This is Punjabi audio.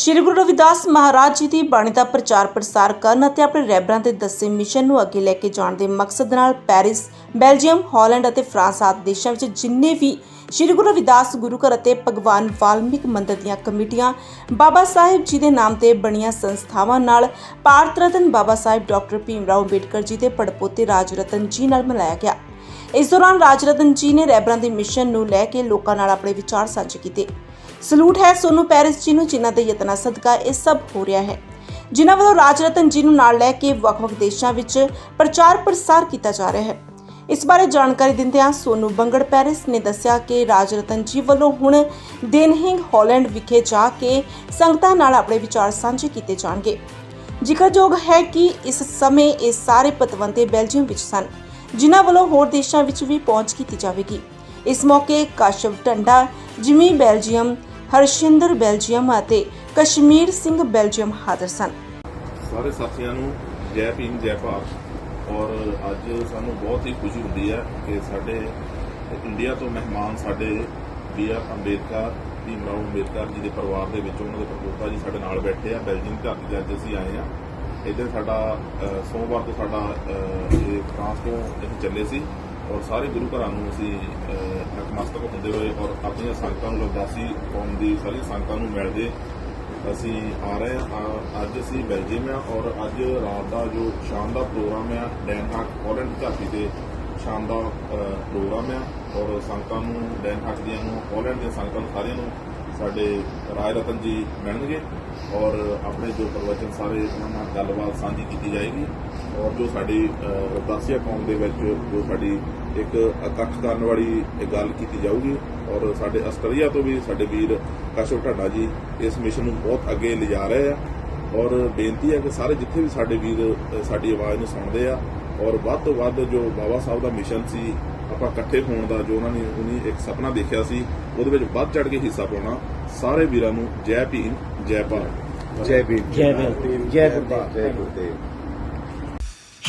ਸ਼੍ਰੀ ਗੁਰੂ ਰਵਿਦਾਸ ਮਹਾਰਾਜ ਜੀ ਦੀ ਬਾਣੀ ਦਾ ਪ੍ਰਚਾਰ ਪ੍ਰਸਾਰ ਕਰਨ ਅਤੇ ਆਪਣੇ ਰੈਬਰਾਂ ਦੇ ਦੱਸੇ ਮਿਸ਼ਨ ਨੂੰ ਅੱਗੇ ਲੈ ਕੇ ਜਾਣ ਦੇ ਮਕਸਦ ਨਾਲ ਪੈਰਿਸ, ਬੈਲਜੀਅਮ, ਹਾਲੈਂਡ ਅਤੇ ਫਰਾਂਸ ਆਦਿ ਦੇਸ਼ਾਂ ਵਿੱਚ ਜਿੰਨੇ ਵੀ ਸ਼੍ਰੀ ਗੁਰੂ ਰਵਿਦਾਸ ਗੁਰੂ ਘਰ ਅਤੇ ਭਗਵਾਨ ਵਾਲਮੀਕ ਮੰਦਰ ਦੀਆਂ ਕਮੇਟੀਆਂ ਬਾਬਾ ਸਾਹਿਬ ਜੀ ਦੇ ਨਾਮ ਤੇ ਬਣੀਆਂ ਸੰਸਥਾਵਾਂ ਨਾਲ ਭਾਰਤ ਰਤਨ ਬਾਬਾ ਸਾਹਿਬ ਡਾਕਟਰ ਭੀਮ ਰਾਓ ਅੰਬੇਡਕਰ ਜੀ ਦੇ ਪੜਪੋਤੇ ਰਾਜ ਰਤਨ ਜੀ ਨਾਲ ਮਨਾਇਆ ਗਿਆ। ਇਸ ਦੌਰਾਨ ਰਾਜ ਰਤਨ ਜੀ ਨੇ ਰੈਬਰਾਂ ਦੇ ਮਿਸ਼ਨ ਨੂੰ ਲੈ ਕੇ ਲੋਕਾਂ ਨਾਲ ਆਪਣੇ ਵਿਚਾਰ ਸਾਂਝੇ ਕੀਤੇ। ਸਲੂਟ ਹੈ ਸੋਨੂੰ ਪੈਰਿਸ ਜੀ ਨੂੰ ਜਿਨ੍ਹਾਂ ਦੇ ਯਤਨਾਂ ਸਦਕਾ ਇਹ ਸਭ ਹੋ ਰਿਹਾ ਹੈ। ਜਿਨ੍ਹਾਂ ਵੱਲੋਂ ਰਾਜ ਰਤਨ ਜੀ ਨੂੰ ਨਾਲ ਲੈ ਕੇ ਵੱਖ-ਵੱਖ ਦੇਸ਼ਾਂ ਵਿੱਚ ਪ੍ਰਚਾਰ ਪ੍ਰਸਾਰ ਕੀਤਾ ਜਾ ਰਿਹਾ ਹੈ। ਇਸ ਬਾਰੇ ਜਾਣਕਾਰੀ ਦਿੰਦਿਆਂ ਸੋਨੂ ਬੰਗੜ ਪੈਰਿਸ ਨੇ ਦੱਸਿਆ ਕਿ ਰਾਜ ਰਤਨ ਜੀ ਵੱਲੋਂ ਹੁਣ ਦੇਨਹਿੰਗ, ਹਾਲੈਂਡ ਵਿਖੇ ਜਾ ਕੇ ਸੰਗਤਾਂ ਨਾਲ ਆਪਣੇ ਵਿਚਾਰ ਸਾਂਝੇ ਕੀਤੇ ਜਾਣਗੇ। ਜ਼ਿਕਰਯੋਗ ਹੈ ਕਿ ਇਸ ਸਮੇਂ ਇਹ ਸਾਰੇ ਪਤਵੰਤੇ ਬੈਲਜੀਅਮ ਵਿੱਚ ਸਨ, ਜਿਨ੍ਹਾਂ ਵੱਲੋਂ ਹੋਰ ਦੇਸ਼ਾਂ ਵਿੱਚ ਵੀ ਪਹੁੰਚ ਕੀਤੀ ਜਾਵੇਗੀ। ਇਸ ਮੌਕੇ Kashav Tanda, Jimmy Belgium Harshinder Belgium ਅਤੇ ਕਸ਼ਮੀਰ ਸਿੰਘ ਬੈਲਜੀਅਮ ਹਾਜ਼ਰ ਸਨ। ਸਾਰੇ ਸਾਥੀਆਂ ਨੂੰ ਜੈ ਭੀਮ, ਜੈ ਭਾਰਤ। ਔਰ ਅੱਜ ਸਾਨੂੰ ਬਹੁਤ ਹੀ ਖੁਸ਼ੀ ਹੁੰਦੀ ਹੈ ਕਿ ਸਾਡੇ ਇੰਡੀਆ ਤੋਂ ਮਹਿਮਾਨ ਸਾਡੇ ਬੀ ਆਰ ਅੰਬੇਦਕਰ, ਭੀਮ ਰਾਓ ਅੰਬੇਦਕਰ ਜੀ ਦੇ ਪਰਿਵਾਰ ਦੇ ਵਿੱਚ ਉਹਨਾਂ ਦੇ ਪ੍ਰਪੋਤਾ ਜੀ ਸਾਡੇ ਨਾਲ ਬੈਠੇ ਆ, ਬੈਲਜੀਅਮ ਧਰਤੀ ਦੇ ਅੱਜ ਅਸੀਂ ਆਏ ਆ। ਇੱਧਰ ਸਾਡਾ ਸੋਮਵਾਰ ਤੋਂ ਸਾਡਾ ਇਹ ਫਰਾਂਸ ਤੋਂ ਅਸੀਂ ਚੱਲੇ ਸੀ। ਔਰ ਸਾਰੇ ਗੁਰੂ ਘਰਾਂ ਨੂੰ ਅਸੀਂ ਨਤਮਸਤਕ ਹੁੰਦੇ ਹੋਏ ਔਰ ਆਪਣੀਆਂ ਸੰਗਤਾਂ ਨੂੰ ਲਗਾਸੀ ਕੌਮ ਦੀ ਸਾਰੀ ਸੰਗਤਾਂ ਨੂੰ ਮਿਲਦੇ ਅਸੀਂ ਆ ਰਹੇ ਹਾਂ। ਅੱਜ ਅਸੀਂ ਬੈਲਜੀਅਮ ਆ ਔਰ ਅੱਜ ਰਾਤ ਦਾ ਜੋ ਸ਼ਾਮ ਦਾ ਪ੍ਰੋਗਰਾਮ ਆ ਡੈਨਹਾਕ ਪੋਲੈਂਡ ਧਰਤੀ ਤੇ ਸ਼ਾਮ ਦਾ ਪ੍ਰੋਗਰਾਮ ਆ ਔਰ ਸੰਗਤਾਂ ਨੂੰ ਡੈਨਹਾਕ ਦੀਆਂ ਨੂੰ ਪੋਲੈਂਡ ਦੀਆਂ ਸੰਗਤਾਂ ਨੂੰ ਸਾਰਿਆਂ ਨੂੰ ਸਾਡੇ ਰਾਜ ਰਤਨ ਜੀ ਮਿਲਣਗੇ ਔਰ ਆਪਣੇ ਜੋ ਪ੍ਰਵਚਨ ਸਾਰੇ ਉਹਨਾਂ ਨਾਲ ਗੱਲਬਾਤ ਸਾਂਝੀ ਕੀਤੀ ਜਾਏਗੀ ਔਰ ਜੋ ਸਾਡੀ ਅ, ਕੌਮ ਦੇ ਵਿੱਚ ਜੋ ਸਾਡੀ ਇੱਕ ਇਕੱਠ ਕਰਨ ਵਾਲੀ ਇਹ ਗੱਲ ਕੀਤੀ ਜਾਊਗੀ ਔਰ ਸਾਡੇ ਆਸਟਰੀਆ ਤੋਂ ਵੀ ਸਾਡੇ ਵੀਰ ਕਸ਼ਵ ਢਾਡਾ ਜੀ ਇਸ ਮਿਸ਼ਨ ਨੂੰ ਬਹੁਤ ਅੱਗੇ ਲਿਜਾ ਰਹੇ ਆ। ਔਰ ਬੇਨਤੀ ਹੈ ਕਿ ਸਾਰੇ ਜਿੱਥੇ ਵੀ ਸਾਡੇ ਵੀਰ ਸਾਡੀ ਆਵਾਜ਼ ਨੂੰ ਸੁਣਦੇ ਆ ਔਰ ਵੱਧ ਤੋਂ ਵੱਧ ਜੋ ਬਾਬਾ ਸਾਹਿਬ ਦਾ ਮਿਸ਼ਨ ਸੀ ਆਪਾਂ ਇਕੱਠੇ ਹੋਣ ਦਾ ਜੋ ਉਹਨਾਂ ਨੇ ਉਹਨੀ ਇੱਕ ਸੁਪਨਾ ਦੇਖਿਆ ਸੀ ਉਹਦੇ ਵਿੱਚ ਵੱਧ ਚੜ ਕੇ ਹਿੱਸਾ ਪਾਉਣਾ। ਸਾਰੇ ਵੀਰਾਂ ਨੂੰ ਜੈ ਭੀਮ ਜੈ ਭਾਰਤ। ਜੈ ਭੀਮ। ਜੈ ਭੀਮ, ਜੈ ਗੁਰਦੇਵ। ਜੈ ਗੁਰਦੇਵ